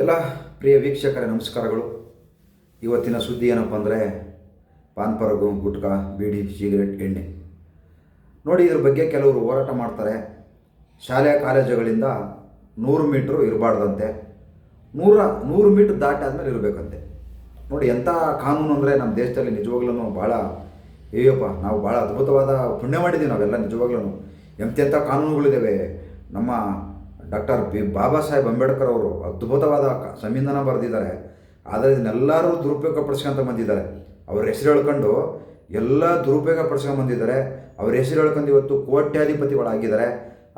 ಎಲ್ಲ ಪ್ರಿಯ ವೀಕ್ಷಕರ, ನಮಸ್ಕಾರಗಳು. ಇವತ್ತಿನ ಸುದ್ದಿ ಏನಪ್ಪ ಅಂದರೆ, ಪಾನ್ ಪರಗು ಗುಟ್ಕಾ, ಬೀಡಿ, ಸಿಗರೇಟ್, ಎಣ್ಣೆ. ನೋಡಿ, ಇದ್ರ ಬಗ್ಗೆ ಕೆಲವರು ಹೋರಾಟ ಮಾಡ್ತಾರೆ. ಶಾಲೆ, ಕಾಲೇಜುಗಳಿಂದ ನೂರು ಮೀಟ್ರು ಇರಬಾರ್ದಂತೆ. ನೂರ, ನೂರು ಮೀಟ್ರ್ ದಾಟಾದ್ಮೇಲೆ ಇರಬೇಕಂತೆ. ನೋಡಿ, ಎಂಥ ಕಾನೂನು ಅಂದರೆ ನಮ್ಮ ದೇಶದಲ್ಲಿ ನಿಜವಾಗ್ಲೂ ಭಾಳ ಅಯ್ಯಪ್ಪ ನಾವು ಭಾಳ ಅದ್ಭುತವಾದ ಪುಣ್ಯ ಮಾಡಿದ್ದೀವಿ ನಾವೆಲ್ಲ ನಿಜವಾಗ್ಲೂ ಎಂಥೆಂಥ ಕಾನೂನುಗಳಿದ್ದಾವೆ ನಮ್ಮ ಡಾಕ್ಟರ್ ಬಿ ಬಾಬಾ ಸಾಹೇಬ್ ಅಂಬೇಡ್ಕರ್ ಅವರು ಅದ್ಭುತವಾದ ಸಂವಿಧಾನ ಬರೆದಿದ್ದಾರೆ. ಆದರೆ ಇದನ್ನೆಲ್ಲರೂ ದುರುಪಯೋಗ ಪಡಿಸ್ಕೊಂತ ಬಂದಿದ್ದಾರೆ. ಅವ್ರ ಹೆಸರು ಹೇಳ್ಕೊಂಡು ಎಲ್ಲ ದುರುಪಯೋಗ ಪಡಿಸ್ಕೊಂಡು ಬಂದಿದ್ದಾರೆ. ಅವ್ರ ಹೆಸರು ಹೇಳ್ಕೊಂಡು ಇವತ್ತು ಕೋಟ್ಯಾಧಿಪತಿಗಳಾಗಿದ್ದಾರೆ.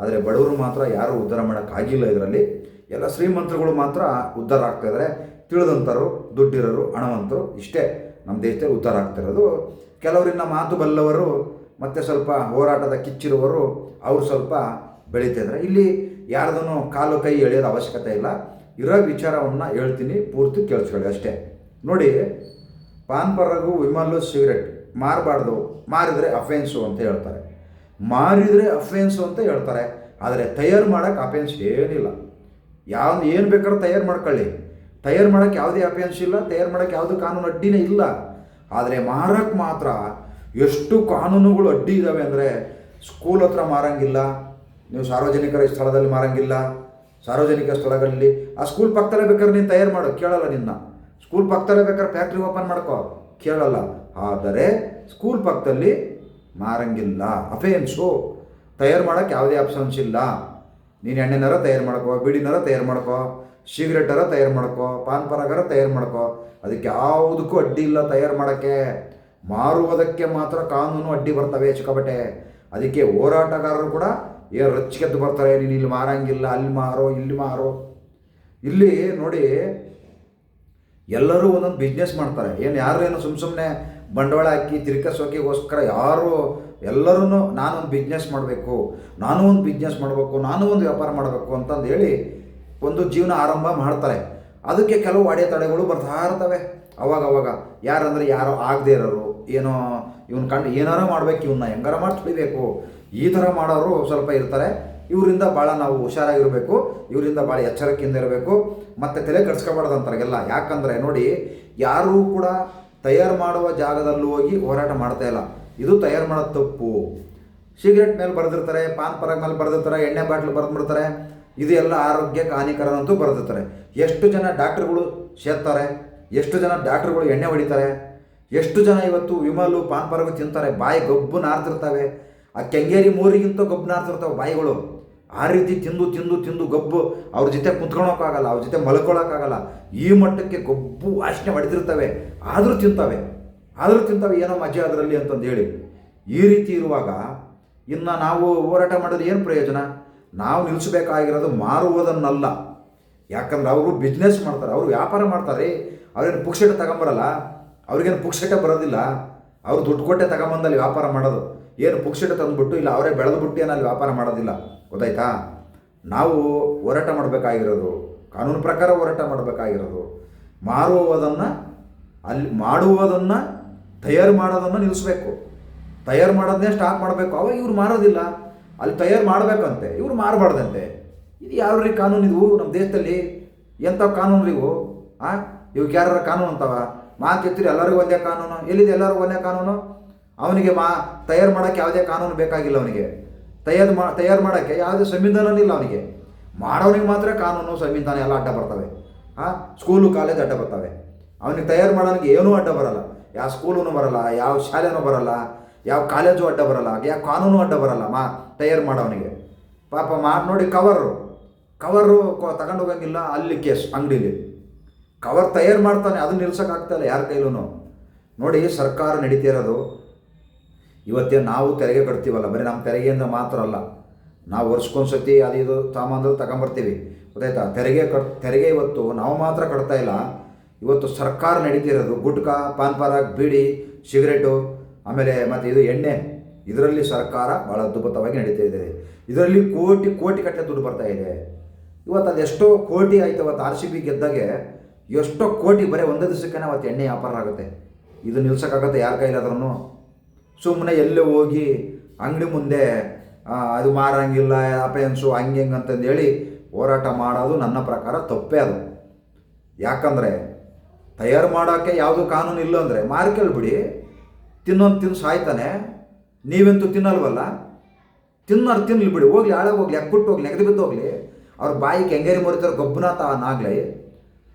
ಆದರೆ ಬಡವರು ಮಾತ್ರ ಯಾರೂ ಉದ್ಧಾರ ಮಾಡೋಕ್ಕಾಗಿಲ್ಲ ಇದರಲ್ಲಿ. ಎಲ್ಲ ಶ್ರೀಮಂತರುಗಳು ಮಾತ್ರ ಉದ್ಧಾರ ಆಗ್ತಾ ಇದ್ದಾರೆ. ತಿಳಿದಂಥರು ದುಡ್ಡಿರೋರು, ಹಣವಂತರು ಇಷ್ಟೇ. ನಮ್ಮ ದೇಶದಲ್ಲಿ ಉದ್ಧಾರ ಆಗ್ತಿರೋದು ಕೆಲವರಿಂದ ಮಾತು ಬಲ್ಲವರು, ಮತ್ತು ಸ್ವಲ್ಪ ಹೋರಾಟದ ಕಿಚ್ಚಿರುವವರು, ಅವರು ಸ್ವಲ್ಪ ಬೆಳೀತಾ ಇದ್ದಾರೆ. ಇಲ್ಲಿ ಯಾರ್ದೂ ಕಾಲು ಕೈ ಎಳೆಯೋದು ಅವಶ್ಯಕತೆ ಇಲ್ಲ. ಇರೋ ವಿಚಾರವನ್ನು ಹೇಳ್ತೀನಿ, ಪೂರ್ತಿ ಕೇಳಿಸ್ಕೊಳ್ಳಿ ಅಷ್ಟೇ. ನೋಡಿ, ಪಾನ್ ಪರಗು, ವಿಮಲ್ಲು, ಸಿಗರೆಟ್ ಮಾರಬಾರ್ದು, ಮಾರಿದರೆ ಅಫೆನ್ಸು ಅಂತ ಹೇಳ್ತಾರೆ. ಮಾರಿದರೆ ಅಫೆನ್ಸು ಅಂತ ಹೇಳ್ತಾರೆ. ಆದರೆ ತಯಾರು ಮಾಡೋಕ್ಕೆ ಅಫೆನ್ಸ್ ಏನಿಲ್ಲ. ಯಾವ್ದು ಏನು ಬೇಕಾದ್ರೂ ತಯಾರು ಮಾಡ್ಕೊಳ್ಳಿ. ತಯಾರು ಮಾಡೋಕ್ಕೆ ಯಾವುದೇ ಅಫೆನ್ಸ್ ಇಲ್ಲ, ತಯಾರು ಮಾಡೋಕ್ಕೆ ಯಾವುದೇ ಕಾನೂನು ಅಡ್ಡಿನೇ ಇಲ್ಲ. ಆದರೆ ಮಾರಕ್ಕೆ ಮಾತ್ರ ಎಷ್ಟು ಕಾನೂನುಗಳು ಅಡ್ಡಿ ಇದ್ದಾವೆ ಅಂದರೆ ಸ್ಕೂಲ್ ಹತ್ರ ಮಾರಂಗಿಲ್ಲ ನೀವು ಸಾರ್ವಜನಿಕರ ಸ್ಥಳದಲ್ಲಿ ಮಾರಂಗಿಲ್ಲ. ಸಾರ್ವಜನಿಕ ಸ್ಥಳಗಳಲ್ಲಿ, ಆ ಸ್ಕೂಲ್ ಪಕ್ಕದಲ್ಲೇ ಬೇಕಾದ್ರೆ ನೀನು ತಯಾರು ಮಾಡು, ಕೇಳಲ್ಲ ನಿನ್ನ. ಸ್ಕೂಲ್ ಪಕ್ಕದಲ್ಲೇ ಬೇಕಾದ್ರೆ ಫ್ಯಾಕ್ಟ್ರಿ ಓಪನ್ ಮಾಡ್ಕೋ. ಕೇಳಲ್ಲ. ಆದರೆ ಸ್ಕೂಲ್ ಪಕ್ಕದಲ್ಲಿ ಮಾರಂಗಿಲ್ಲ. ಅಫೆನ್ಸು ತಯಾರು ಮಾಡೋಕ್ಕೆ ಯಾವುದೇ ಆಪ್ಷನ್ಸ್ ಇಲ್ಲ. ನೀನು ಎಣ್ಣೆನಾರ ತಯಾರು ಮಾಡ್ಕೋ ಬೀಡಿನಾರ ತಯಾರು ಮಾಡ್ಕೋ ಸಿಗರೆಟರ ತಯಾರು ಮಾಡ್ಕೋ, ಪಾನ್ ಪರಾಗರ ತಯಾರು ಮಾಡ್ಕೋ. ಅದಕ್ಕೆ ಯಾವುದಕ್ಕೂ ಅಡ್ಡಿ ಇಲ್ಲ ತಯಾರು ಮಾಡೋಕ್ಕೆ. ಮಾರುವುದಕ್ಕೆ ಮಾತ್ರ ಕಾನೂನು ಅಡ್ಡಿ ಬರ್ತವೆ ಚಿಕ್ಕಬಟ್ಟೆ ಅದಕ್ಕೆ ಹೋರಾಟಗಾರರು ಕೂಡ ಏನು ರಚ್ಚಿಗೆದ್ದು ಬರ್ತಾರೆ, ನೀನು ಇಲ್ಲಿ ಮಾರಂಗಿಲ್ಲ, ಅಲ್ಲಿ ಮಾರೋ, ಇಲ್ಲಿ ಮಾರೋ. ಇಲ್ಲಿ ನೋಡಿ, ಎಲ್ಲರೂ ಒಂದೊಂದು ಬಿಸ್ನೆಸ್ ಮಾಡ್ತಾರೆ. ಏನು ಯಾರು ಏನು ಸುಮ್ಮ ಸುಮ್ಮನೆ ಬಂಡವಾಳ ಹಾಕಿ ತಿರ್ಕಸೋಕೆಗೋಸ್ಕರ ಯಾರು ಎಲ್ಲರೂ ನಾನೊಂದು ಬಿಸ್ನೆಸ್ ಮಾಡಬೇಕು, ನಾನು ಒಂದು ಬಿಸ್ನೆಸ್ ಮಾಡಬೇಕು, ನಾನು ಒಂದು ವ್ಯಾಪಾರ ಮಾಡಬೇಕು ಅಂತಂದು ಹೇಳಿ ಒಂದು ಜೀವನ ಆರಂಭ ಮಾಡ್ತಾರೆ. ಅದಕ್ಕೆ ಕೆಲವು ಅಡೆತಡೆಗಳು ಬರ್ತಾ ಇರ್ತವೆ. ಅವಾಗ ಅವಾಗ ಯಾರಂದ್ರೆ ಯಾರೋ ಆಗದೇ ಇರೋರು, ಏನೋ ಇವನು ಕಂಡು ಏನಾರ ಮಾಡ್ಬೇಕು ಇವನ್ನ ಹೆಂಗಾರ ಮಾಡಿ ಈ ಥರ ಮಾಡೋರು ಸ್ವಲ್ಪ ಇರ್ತಾರೆ. ಇವರಿಂದ ಭಾಳ ನಾವು ಹುಷಾರಾಗಿರಬೇಕು. ಇವರಿಂದ ಭಾಳ ಎಚ್ಚರಿಕೆಯಿಂದ ಇರಬೇಕು. ಮತ್ತು ತಲೆ ಅಂತಾರೆ ಅಂತಾರೆಲ್ಲ ಯಾಕಂದರೆ ನೋಡಿ, ಯಾರೂ ಕೂಡ ತಯಾರು ಮಾಡುವ ಜಾಗದಲ್ಲೂ ಹೋಗಿ ಹೋರಾಟ ಮಾಡ್ತಾ ಇಲ್ಲ. ಇದು ತಯಾರು ಮಾಡೋದು ತಪ್ಪು. ಸಿಗರೆಟ್ ಮೇಲೆ ಬರೆದಿರ್ತಾರೆ, ಪಾನ್ ಪರಾಗ್ ಮೇಲೆ ಬರೆದಿರ್ತಾರೆ, ಎಣ್ಣೆ ಬಾಟ್ಲು ಬರೆದ್ಬಿಡ್ತಾರೆ. ಇದು ಎಲ್ಲ ಆರೋಗ್ಯಕ್ಕೆ ಹಾನಿಕರ ಅಂತೂ ಬರೆದಿರ್ತಾರೆ. ಎಷ್ಟು ಜನ ಡಾಕ್ಟ್ರುಗಳು ಸೇರ್ತಾರೆ, ಎಷ್ಟು ಜನ ಡಾಕ್ಟ್ರುಗಳು ಎಣ್ಣೆ ಹೊಡಿತಾರೆ, ಎಷ್ಟು ಜನ ಇವತ್ತು ವಿಮಲು ಪಾನ್ ಪರಾಗು ತಿಂತಾರೆ, ಬಾಯಿ ಗಬ್ಬು ನಾರ್ತಿರ್ತವೆ. ಆ ಕೆಂಗೇರಿ ಮೂರಿಗಿಂತ ಗಬ್ಬು ನಾರ್ತಿರ್ತಾವೆ ಬಾಯಿಗಳು. ಆ ರೀತಿ ತಿಂದು ತಿಂದು ತಿಂದು ಗಬ್ಬು ಅವ್ರ ಜೊತೆ ಕುತ್ಕೊಳೋಕ್ಕಾಗಲ್ಲ ಅವ್ರ ಜೊತೆ ಮಲ್ಕೊಳಕ್ಕಾಗಲ್ಲ ಈ ಮಟ್ಟಕ್ಕೆ ಗಬ್ಬು ವಾಸನೆ ಹೊಡೆದಿರ್ತವೆ. ಆದರೂ ತಿಂತವೆ. ಆದರೂ ತಿಂತವೆ ಏನೋ ಮಜಾ ಅದರಲ್ಲಿ ಅಂತಂದು ಹೇಳಿ. ಈ ರೀತಿ ಇರುವಾಗ ಇನ್ನು ನಾವು ಹೋರಾಟ ಮಾಡೋದು ಏನು ಪ್ರಯೋಜನ? ನಾವು ನಿಲ್ಲಿಸಬೇಕಾಗಿರೋದು ಮಾರುವುದನ್ನಲ್ಲ. ಯಾಕಂದ್ರೆ ಅವರು ಬಿಸ್ನೆಸ್ ಮಾಡ್ತಾರೆ, ಅವರು ವ್ಯಾಪಾರ ಮಾಡ್ತಾರೆ. ಅವ್ರೇನು ಪುಕ್ಷಟ ತಗೊಂಬರಲ್ಲ? ಅವ್ರಿಗೇನು ಪುಕ್ಷಟ ಬರೋದಿಲ್ಲ? ಅವ್ರು ದುಡ್ಡು ಕೊಟ್ಟೆ ತಗೊಂಬಂದಲ್ಲಿ ವ್ಯಾಪಾರ ಮಾಡೋದು. ಏನು ಪುಕ್ಷಿಟ ತಂದುಬಿಟ್ಟು ಇಲ್ಲ ಅವರೇ ಬೆಳೆದು ಬಿಟ್ಟು ಅಲ್ಲಿ ವ್ಯಾಪಾರ ಮಾಡೋದಿಲ್ಲ. ಗೊತ್ತಾಯ್ತಾ? ನಾವು ಹೋರಾಟ ಮಾಡಬೇಕಾಗಿರೋದು, ಕಾನೂನು ಪ್ರಕಾರ ಹೋರಾಟ ಮಾಡಬೇಕಾಗಿರೋದು. ಮಾರುವುದನ್ನು ಅಲ್ಲಿ ಮಾಡುವುದನ್ನು, ತಯಾರು ಮಾಡೋದನ್ನು ನಿಲ್ಲಿಸ್ಬೇಕು. ತಯಾರು ಮಾಡೋದನ್ನೇ ಸ್ಟಾಪ್ ಮಾಡಬೇಕು. ಅವಾಗ ಇವ್ರು ಮಾರೋದಿಲ್ಲ. ಅಲ್ಲಿ ತಯಾರು ಮಾಡಬೇಕಂತೆ, ಇವ್ರು ಮಾರಬಾರ್ದಂತೆ. ಇದು ಯಾವ ರೀ ಕಾನೂನು ಇದು? ನಮ್ಮ ದೇಶದಲ್ಲಿ ಎಂಥ ಕಾನೂನು ಇವು ಆ? ಇವಕ್ಕೆ ಯಾರ ಕಾನೂನು ಅಂತವ? ಮಾತು ಎತ್ತಿರಿ, ಎಲ್ಲರಿಗೂ ಒಂದೇ ಕಾನೂನು. ಎಲ್ಲಿದೆ ಎಲ್ಲರಿಗೂ ಒಂದೇ ಕಾನೂನು? ಅವನಿಗೆ ಮಾ, ತಯಾರು ಮಾಡೋಕ್ಕೆ ಯಾವುದೇ ಕಾನೂನು ಬೇಕಾಗಿಲ್ಲ ಅವನಿಗೆ. ತಯಾರು ಮಾ, ತಯಾರು ಮಾಡೋಕ್ಕೆ ಯಾವುದೇ ಸಂವಿಧಾನನೂ ಇಲ್ಲ ಅವನಿಗೆ. ಮಾಡೋನಿಗೆ ಮಾತ್ರ ಕಾನೂನು, ಸಂವಿಧಾನ ಎಲ್ಲ ಅಡ್ಡ ಬರ್ತವೆ. ಹಾಂ ಸ್ಕೂಲು, ಕಾಲೇಜ್ ಅಡ್ಡ ಬರ್ತವೆ. ಅವನಿಗೆ ತಯಾರು ಮಾಡೋನಿಗೆ ಏನೂ ಅಡ್ಡ ಬರಲ್ಲ. ಯಾವ ಸ್ಕೂಲೂ ಬರಲ್ಲ, ಯಾವ ಶಾಲೆನೂ ಬರಲ್ಲ, ಯಾವ ಕಾಲೇಜು ಅಡ್ಡ ಬರಲ್ಲ, ಯಾವ ಕಾನೂನು ಅಡ್ಡ ಬರಲ್ಲ ಮಾ, ತಯಾರು ಮಾಡೋನಿಗೆ ಪಾಪ ಮಾಡಿ ನೋಡಿ ಕವರು. ಕವರು ತಗೊಂಡು ಹೋಗಂಗಿಲ್ಲ, ಅಲ್ಲಿ ಕೇಸ್ ಅಂಗಡೀಲಿ. ಕವರ್ ತಯಾರು ಮಾಡ್ತಾನೆ, ಅದನ್ನ ನಿಲ್ಸೋಕ್ಕಾಗ್ತಾಯಿಲ್ಲ ಯಾರ ಕೈಲೂ ನೋಡಿ, ಸರ್ಕಾರ ನಡೀತಿರೋದು ಇವತ್ತೇ ನಾವು ತೆರಿಗೆ ಕಟ್ತೀವಲ್ಲ, ಬರೀ ನಮ್ಮ ತೆರಿಗೆಯಿಂದ ಮಾತ್ರ ಅಲ್ಲ. ನಾವು ವರ್ಷಕ್ಕೊಂದು ಸತಿ ಅದು ಇದು ಸಾಮಾನು ತಗೊಂಬರ್ತೀವಿ. ಗೊತ್ತಾಯ್ತಾ? ತೆರಿಗೆ ಕಟ್, ತೆರಿಗೆ ಇವತ್ತು ನಾವು ಮಾತ್ರ ಕಟ್ತಾ ಇಲ್ಲ. ಇವತ್ತು ಸರ್ಕಾರ ನಡೀತಿರೋದು ಗುಟ್ಕಾ, ಪಾನ್ ಪರಾಗ್, ಬೀಡಿ, ಸಿಗರೇಟು, ಆಮೇಲೆ ಮತ್ತು ಇದು ಎಣ್ಣೆ. ಇದರಲ್ಲಿ ಸರ್ಕಾರ ಭಾಳ ಅದ್ಭುತವಾಗಿ ನಡೀತಾ ಇದೆ. ಇದರಲ್ಲಿ ಕೋಟಿ ಕೋಟಿ ಕಟ್ಟಲೆ ದುಡ್ಡು ಬರ್ತಾ ಇದೆ. ಇವತ್ತು ಅದೆಷ್ಟೋ ಕೋಟಿ ಆಯ್ತು ಇವತ್ತು ಆರ್ ಸಿ ಬಿ ಗೆದ್ದಾಗೆ. ಎಷ್ಟೋ ಕೋಟಿ ಬರೀ ಒಂದೇ ದಿವಸಕ್ಕೆ ಅವತ್ತು ಎಣ್ಣೆ ವ್ಯಾಪಾರ ಆಗುತ್ತೆ. ಇದು ನಿಲ್ಸೋಕ್ಕಾಗತ್ತೆ ಯಾರ ಕೈಲಾದ್ರೂ ಸುಮ್ಮನೆ ಎಲ್ಲೇ ಹೋಗಿ ಅಂಗಡಿ ಮುಂದೆ ಅದು ಮಾರಂಗಿಲ್ಲ ಅಪೆನ್ಸು ಹಂಗೆ ಹಿಂಗೆ ಅಂತಂದು ಹೇಳಿ ಹೋರಾಟ ಮಾಡೋದು ನನ್ನ ಪ್ರಕಾರ ತಪ್ಪೇ ಅದು. ಯಾಕಂದರೆ ತಯಾರು ಮಾಡೋಕ್ಕೆ ಯಾವುದು ಕಾನೂನು ಇಲ್ಲ ಅಂದರೆ ಮಾರ್ಕೇಳ್ಬಿಡಿ ತಿನ್ನೊಂದು ತಿನ್ನು ಸಾಯ್ತಾನೆ, ನೀವಂತೂ ತಿನ್ನಲ್ವಲ್ಲ? ತಿನ್ನೋರು ತಿನ್ನಲಿ ಬಿಡಿ, ಹೋಗ್ಲಿ ಹೋಗಲಿ ಹೋಗ್ಲಿ ಎಕ್ಬಿಟ್ಟು ಹೋಗ್ಲಿ, ನೆಗದು ಬಿದ್ದು ಹೋಗ್ಲಿ ಅವ್ರ ಬಾಯಿ ಕೆಂಗೇರಿ ಮುರಿತಾರೆ ಗೊಬ್ಬನ ನಾಗ್ಲಿ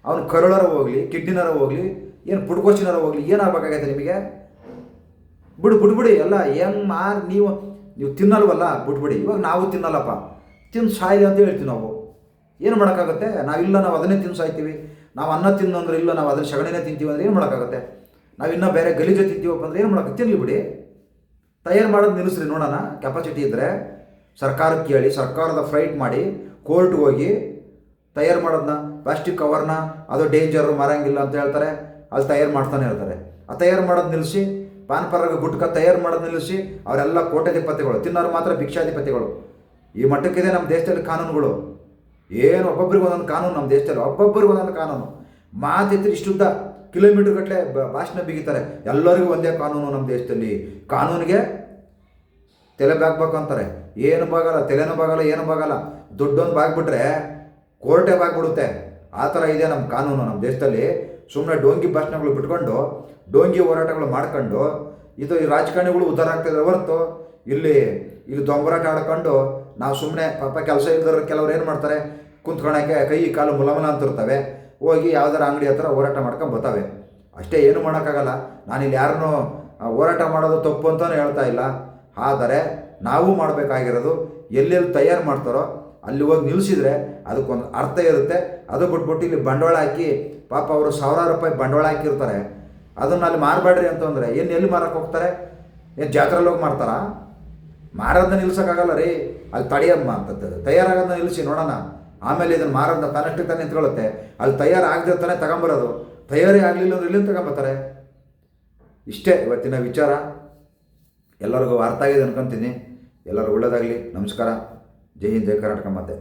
ಅವ್ನು ಕರುಳರ ಹೋಗ್ಲಿ ಕಿಡ್ನಿನರ ಹೋಗ್ಲಿ, ಏನು ಪುಡ್ಕೋಚಿನರ ಹೋಗ್ಲಿ ಏನಾಗಬೇಕಾಗೈತೆ ನಿಮಗೆ? ಬಿಡು ಬಿಡ್ಬಿಡಿ ಎಲ್ಲ ಹೆಂಗ್ ಮಾರ್ ನೀವು ನೀವು ತಿನ್ನಲ್ವಲ್ಲ ಬಿಟ್ಬಿಡಿ ಇವಾಗ ನಾವು ತಿನ್ನಲ್ಲಪ್ಪ. ತಿನ್ನು ಸಾಯಿಲಿ ಅಂತ ಹೇಳ್ತೀವಿ ನಾವು. ಏನು ಮಾಡೋಕ್ಕಾಗುತ್ತೆ? ನಾವಿಲ್ಲ ನಾವು ಅದನ್ನೇ ತಿನ್ನು ಸಾಯ್ತೀವಿ. ನಾವು ಅನ್ನ ತಿನ್ನು ಅಂದ್ರೆ ಇಲ್ಲ, ನಾವು ಅದನ್ನ ಸಗಣಿನೇ ತಿಂತೀವಿ ಅಂದ್ರೆ ಏನು ಮಾಡೋಕ್ಕಾಗುತ್ತೆ? ನಾವು ಇನ್ನೂ ಬೇರೆ ಗಲೀಜು ತಿಂತೀವಪ್ಪ ಅಂದ್ರೆ ಏನು ಮಾಡೋಕ್ಕೆ ತಿನ್ನಲಿ ಬಿಡಿ. ತಯಾರು ಮಾಡೋದು ನಿಲ್ಲಿಸ್ರಿ ನೋಡೋಣ. ಕೆಪಾಸಿಟಿ ಇದ್ದರೆ ಸರ್ಕಾರಕ್ಕೆ ಕೇಳಿ, ಸರ್ಕಾರದ ಫ್ರೈಟ್ ಮಾಡಿ ಕೋರ್ಟ್ಗೆ ಹೋಗಿ ತಯಾರು ಮಾಡೋದನ್ನ ಪ್ಲಾಸ್ಟಿಕ್ ಕವರ್ನ ಅದು ಡೇಂಜರ್ ಮಾರಂಗಿಲ್ಲ ಅಂತ ಹೇಳ್ತಾರೆ. ಅಲ್ಲಿ ತಯಾರು ಮಾಡ್ತಾನೆ ಇರ್ತಾರೆ. ಆ ತಯಾರು ಮಾಡೋದು ನಿಲ್ಲಿಸಿ ಪಾನ್ ಪರಾಗ ಗುಟ್ಕ ತಯಾರು ಮಾಡೋದು ನಿಲ್ಲಿಸಿ ಅವರೆಲ್ಲ ಕೋಟ್ಯಾಧಿಪತಿಗಳು, ತಿನ್ನೋರು ಮಾತ್ರ ಭಿಕ್ಷಾಧಿಪತಿಗಳು. ಈ ಮಟ್ಟಕ್ಕಿದೆ ನಮ್ಮ ದೇಶದಲ್ಲಿ ಕಾನೂನುಗಳು. ಏನು ಒಬ್ಬೊಬ್ರಿಗೆ ಒಂದೊಂದು ಕಾನೂನು ನಮ್ಮ ದೇಶದಲ್ಲಿ ಒಬ್ಬೊಬ್ಬರಿಗೆ ಒಂದೊಂದು ಕಾನೂನು. ಮಾತಿದ್ರೆ ಇಷ್ಟುದ್ದ. ಕಿಲೋಮೀಟರ್ ಗಟ್ಟಲೆ ಭಾಷಣ ಬಿಗಿತಾರೆ. ಎಲ್ಲರಿಗೂ ಒಂದೇ ಕಾನೂನು ನಮ್ಮ ದೇಶದಲ್ಲಿ. ಕಾನೂನಿಗೆ ತಲೆ ಬಾಗ್ಬೇಕು ಅಂತಾರೆ. ಏನು ಬಾಗಲ್ಲ, ತಲೆನೂ ಬಾಗಲ್ಲ, ಏನು ಬಾಗಲ್ಲ. ದುಡ್ಡೊಂದು ಬಾಗ್ಬಿಟ್ರೆ ಕೋರ್ಟೇ ಬಾಗ್ಬಿಡುತ್ತೆ. ಆ ಥರ ಇದೆ ನಮ್ಮ ಕಾನೂನು ನಮ್ಮ ದೇಶದಲ್ಲಿ. ಸುಮ್ಮನೆ ಡೋಂಗಿ ಭಾಷಣಗಳು ಬಿಟ್ಕೊಂಡು, ಡೋಂಗಿ ಹೋರಾಟಗಳು ಮಾಡ್ಕೊಂಡು, ಇದು ಈ ರಾಜಕಾರಣಿಗಳು ಉದ್ಧಾರ ಆಗ್ತಿದ್ರೆ ಹೊರತು, ಇಲ್ಲಿ ಇಲ್ಲಿ ದೊಂಬರಾಟ ಆಡ್ಕೊಂಡು ನಾವು ಸುಮ್ಮನೆ ಪಾಪ ಕೆಲಸ ಇಲ್ದವ್ರು ಕೆಲವ್ರು ಏನು ಮಾಡ್ತಾರೆ? ಕುಂತ್ಕೊಳಕ್ಕೆ ಕೈ, ಕಾಲು ಮುಲಮಲ ಅಂತಿರ್ತವೆ. ಹೋಗಿ ಯಾವ್ದಾರ ಅಂಗಡಿ ಹತ್ರ ಹೋರಾಟ ಮಾಡ್ಕೊಂಡು ಬರ್ತವೆ. ಅಷ್ಟೇ ಏನು ಮಾಡೋಕ್ಕಾಗಲ್ಲ. ನಾನಿಲ್ಲಿ ಯಾರನ್ನೂ ಹೋರಾಟ ಮಾಡೋದು ತಪ್ಪು ಅಂತಲೂ ಹೇಳ್ತಾ ಇಲ್ಲ. ಆದರೆ ನಾವು ಮಾಡಬೇಕಾಗಿರೋದು ಎಲ್ಲೆಲ್ಲಿ ತಯಾರು ಮಾಡ್ತಾರೋ ಅಲ್ಲಿ ಹೋಗಿ ನಿಲ್ಲಿಸಿದ್ರೆ ಅದಕ್ಕೊಂದು ಅರ್ಥ ಇರುತ್ತೆ. ಅದು ಬಿಟ್ಬಿಟ್ಟು ಇಲ್ಲಿ ಬಂಡವಾಳ ಹಾಕಿ ಪಾಪ ಅವರು ಸಾವಿರಾರು ರೂಪಾಯಿ ಬಂಡವಾಳ ಹಾಕಿರ್ತಾರೆ. ಅದನ್ನು ಅಲ್ಲಿ ಮಾರಬೇಡ್ರಿ ಅಂತಂದರೆ ಏನು ಎಲ್ಲಿ ಮಾರಕ್ಕೆ ಹೋಗ್ತಾರೆ? ಏನು ಜಾತ್ರೆಲ್ಲಿ ಹೋಗಿ ಮಾರ್ತಾರಾ? ಮಾರೋದನ್ನ ನಿಲ್ಸೋಕ್ಕಾಗಲ್ಲ ರೀ. ಅಲ್ಲಿ ತಡೆಯಮ್ಮ ಅಂತದ್ದು ತಯಾರಾಗೋದನ್ನ ನಿಲ್ಲಿಸಿ ನೋಡೋಣ. ಆಮೇಲೆ ಇದನ್ನು ಮಾರೋದನ್ನ ತನ್ನಷ್ಟೇ ತಾನೇ ನಿಂತ್ಕೊಳ್ಳುತ್ತೆ. ಅಲ್ಲಿ ತಯಾರಾಗದೆ ತಾನೇ ತಗೊಂಬರೋದು. ತಯಾರಿ ಆಗಲಿಲ್ಲ ಅಂದ್ರೆ ಎಲ್ಲಿಂದ ತಗೊಂಬರ್ತಾರೆ ಇಷ್ಟೇ ಇವತ್ತಿನ ವಿಚಾರ. ಎಲ್ಲರಿಗೂ ಅರ್ಥ ಆಗಿದೆ ಅನ್ಕೊಂತೀನಿ. ಎಲ್ಲರೂ ಒಳ್ಳೇದಾಗಲಿ. ನಮಸ್ಕಾರ. ಜೈ ಹಿಂದ್ ಜೈ ಕರ್ನಾಟಕ ಮತ್ತೆ